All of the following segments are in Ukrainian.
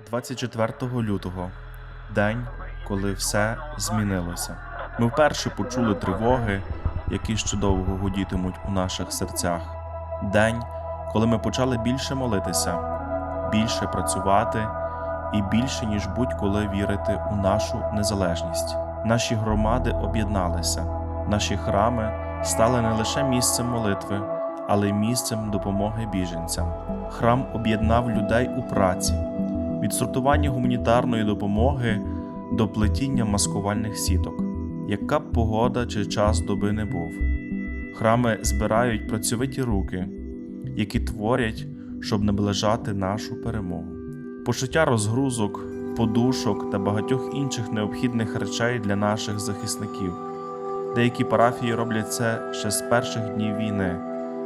24 лютого, день, коли все змінилося. Ми вперше почули тривоги, які ще довго гудітимуть у наших серцях. День, коли ми почали більше молитися, більше працювати і більше, ніж будь-коли вірити у нашу незалежність. Наші громади об'єдналися, наші храми стали не лише місцем молитви, але й місцем допомоги біженцям. Храм об'єднав людей у праці, від сортування гуманітарної допомоги до плетіння маскувальних сіток. Яка б погода чи час доби не був, храми збирають працьовиті руки, які творять, щоб наближати нашу перемогу. Почуття розгрузок, подушок та багатьох інших необхідних речей для наших захисників. Деякі парафії роблять це ще з перших днів війни,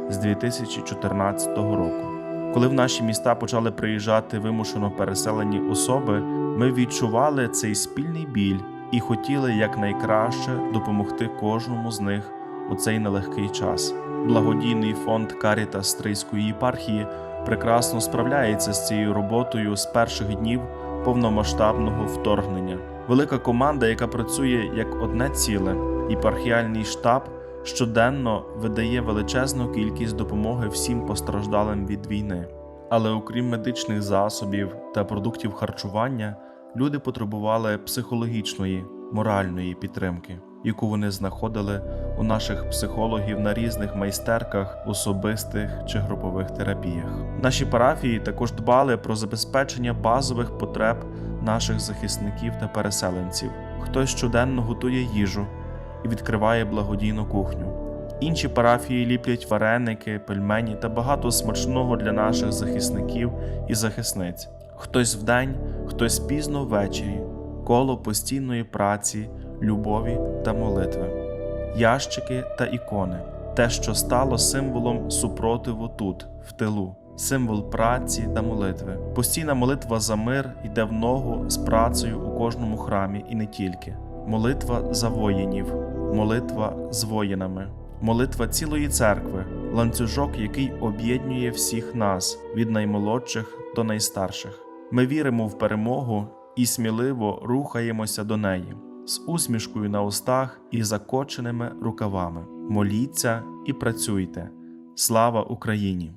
з 2014 року. Коли в наші міста почали приїжджати вимушено переселені особи, ми відчували цей спільний біль і хотіли якнайкраще допомогти кожному з них у цей нелегкий час. Благодійний фонд Каріта Стрийської єпархії прекрасно справляється з цією роботою з перших днів повномасштабного вторгнення. Велика команда, яка працює як одне ціле, єпархіальний штаб щоденно видає величезну кількість допомоги всім постраждалим від війни. Але окрім медичних засобів та продуктів харчування, люди потребували психологічної, моральної підтримки, яку вони знаходили у наших психологів на різних майстерках, особистих чи групових терапіях. Наші парафії також дбали про забезпечення базових потреб наших захисників та переселенців. Хтось щоденно готує їжу і відкриває благодійну кухню. Інші парафії ліплять вареники, пельмені та багато смачного для наших захисників і захисниць. Хтось вдень, хтось пізно ввечері, коло постійної праці, любові та молитви, ящики та ікони, те, що стало символом супротиву тут, в тилу, символ праці та молитви. Постійна молитва за мир йде в ногу з працею у кожному храмі і не тільки. Молитва за воїнів, молитва з воїнами, молитва цілої церкви, ланцюжок, який об'єднує всіх нас від наймолодших до найстарших. Ми віримо в перемогу і сміливо рухаємося до неї з усмішкою на устах і закоченими рукавами. Моліться і працюйте. Слава Україні!